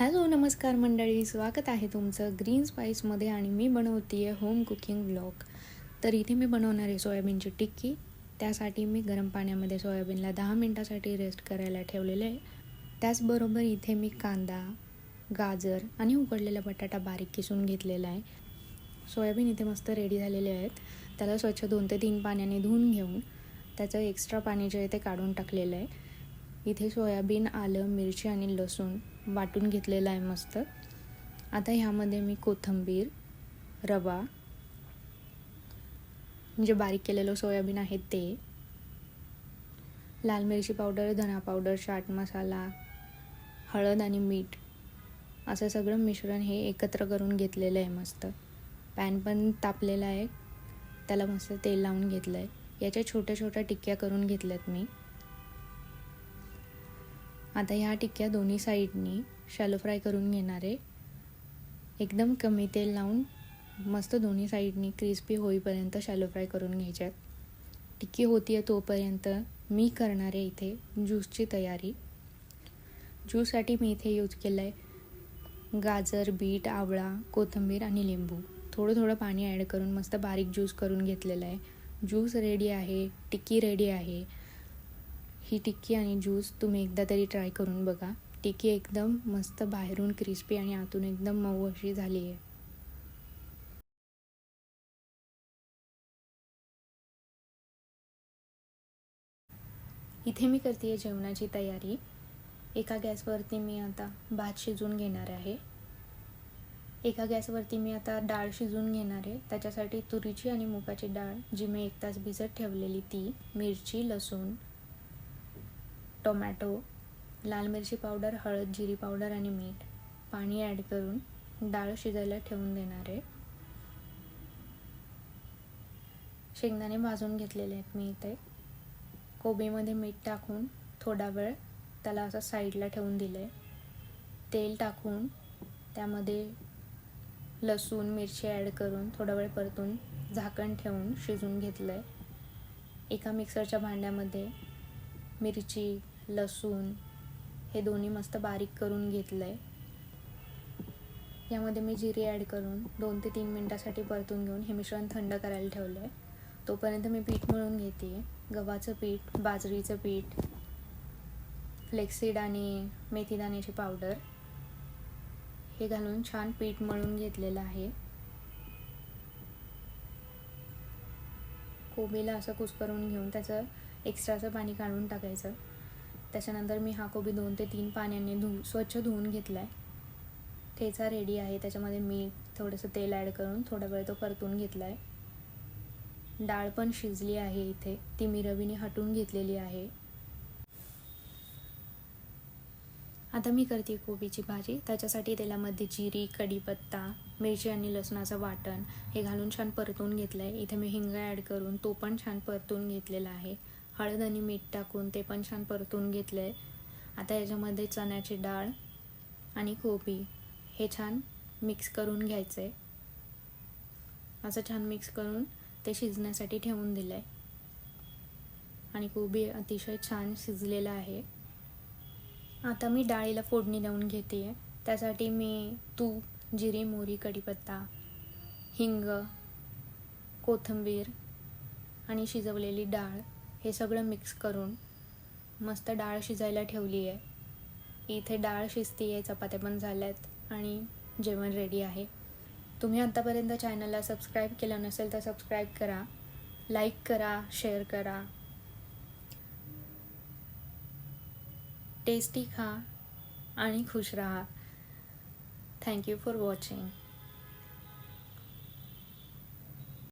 Hello नमस्कार मंडळी. स्वागत आहे तुमचं ग्रीन स्पाईसमध्ये आणि मी बनवते आहे होम कुकिंग ब्लॉग तर इथे मी बनवणार आहे सोयाबीनची टिक्की. त्यासाठी मी गरम पाण्यामध्ये सोयाबीनला दहा मिनटासाठी रेस्ट करायला ठेवलेलं आहे. त्याचबरोबर इथे मी कांदा गाजर आणि उकडलेला बटाटा बारीक किसून घेतलेला आहे. सोयाबीन इथे मस्त रेडी झालेले आहेत. त्याला स्वच्छ दोन ते तीन पाण्याने धुवून घेऊन त्याचं एक्स्ट्रा पाणी जे आहे ते काढून टाकलेलं आहे. इथे सोयाबीन आलं मिरची आणि लसूण वाटून घेतलेलं आहे मस्त. आता ह्यामध्ये मी कोथिंबीर रवा म्हणजे बारीक केलेलं सोयाबीन आहे ते लाल मिरची पावडर धना पावडर चाट मसाला हळद आणि मीठ असं सगळं मिश्रण हे एकत्र करून घेतलेलं आहे मस्त. पॅन पण तापलेला आहे त्याला मस्त तेल लावून घेतलं आहे याच्या छोट्या छोट्या टिक्क्या करून घेतल्यात मी. आता ह्या टिक्क्या दोन्ही साईडनी शॅलो फ्राय करून घेणार. आहे एकदम कमी तेल लावून मस्त दोन्ही साईडनी क्रिस्पी होईपर्यंत शॅलो फ्राय करून घ्यायच्यात. टिक्की होती आहे तोपर्यंत मी करणार आहे इथे ज्यूसची तयारी. ज्यूससाठी मी इथे यूज केलं आहे गाजर बीट आवळा कोथिंबीर आणि लिंबू. थोडं थोडं पाणी ॲड करून मस्त बारीक ज्यूस करून घेतलेलं आहे. ज्यूस रेडी आहे टिक्की रेडी आहे. ही टिक्की आणि ज्यूस तुम्ही एकदा तरी ट्राय करून बघा. टिक्की एकदम मस्त बाहेरून क्रिस्पी आणि आतून एकदम मऊ अशी झाली आहे. इथे मी करते आहे जेवणाची तयारी. एका गॅसवरती मी आता भात शिजवून घेणार आहे. एका गॅसवरती मी आता डाळ शिजवून घेणार आहे. त्याच्यासाठी तुरीची आणि मुगाची डाळ जी मी एक तास भिजत ठेवलेली ती मिरची लसूण टोमॅटो लाल मिरची पावडर हळद जिरी पावडर आणि मीठ. पाणी ॲड करून डाळ शिजायला ठेवून देणार आहे. शेंगदाणे भाजून घेतलेले आहेत मी इथे. कोबीमध्ये मीठ टाकून थोडा वेळ त्याला असं साईडला ठेवून दिलं आहे तेल टाकून त्यामध्ये लसूण मिरची ॲड करून थोडा वेळ परतून झाकण ठेवून शिजून घेतलं आहे एका मिक्सरच्या भांड्यामध्ये मिरची लसूण हे दोन्ही मस्त बारीक करून घेतलं आहे यामध्ये मी जिरे ॲड करून दोन ते तीन मिनटासाठी परतून घेऊन हे मिश्रण थंड करायला ठेवलं आहे तोपर्यंत मी पीठ मळून घेते. गव्हाचं पीठ बाजरीचं पीठ फ्लेक्सीड आणि मेथीदाण्याची पावडर हे घालून छान पीठ मळून घेतलेलं आहे. कोबीला असं कुस्करून घेऊन त्याचं एक्स्ट्राचं पाणी काढून टाकायचं. त्याच्यानंतर मी हा कोबी दोन ते तीन पाण्याने धु स्वच्छ धुवून घेतला आहे ठेचा रेडी आहे. त्याच्यामध्ये मीठ थोडंसं तेल ॲड करून थोडा वेळ तो परतून घेतला आहे डाळ पण शिजली आहे इथे. ती मी रवीने हटून घेतलेली आहे. आता मी करते कोबीची भाजी. त्याच्यासाठी तेलामध्ये जिरी कढीपत्ता मिरची आणि लसणाचं वाटण हे घालून छान परतून घेतलं आहे इथे मी हिंग ॲड करून तो पण छान परतून घेतलेला आहे. हळद आणि मीठ टाकून ते पण छान परतून घेतलं आहे आता याच्यामध्ये चण्याची डाळ आणि कोबी हे छान मिक्स करून घ्यायचं आहे असं छान मिक्स करून ते शिजण्यासाठी ठेवून दिलं आहे आणि कोबी अतिशय छान शिजलेलं आहे. आता मी डाळीला फोडणी देऊन घेते आहे त्यासाठी मी तूप जिरे मोरी कढीपत्ता हिंग कोथिंबीर आणि शिजवलेली डाळ हे सगळं मिक्स करून मस्त डाळ शिजायला ठेवली आहे. इथे डाळ शिजती आहे चपात्या पण झाल्या आहेत आणि जेवण रेडी आहे. तुम्ही आत्तापर्यंत चॅनलला सबस्क्राईब केलं नसेल तर सबस्क्राईब करा लाईक करा शेअर करा. टेस्टी खा आणि खुश राहा. Thank you for watching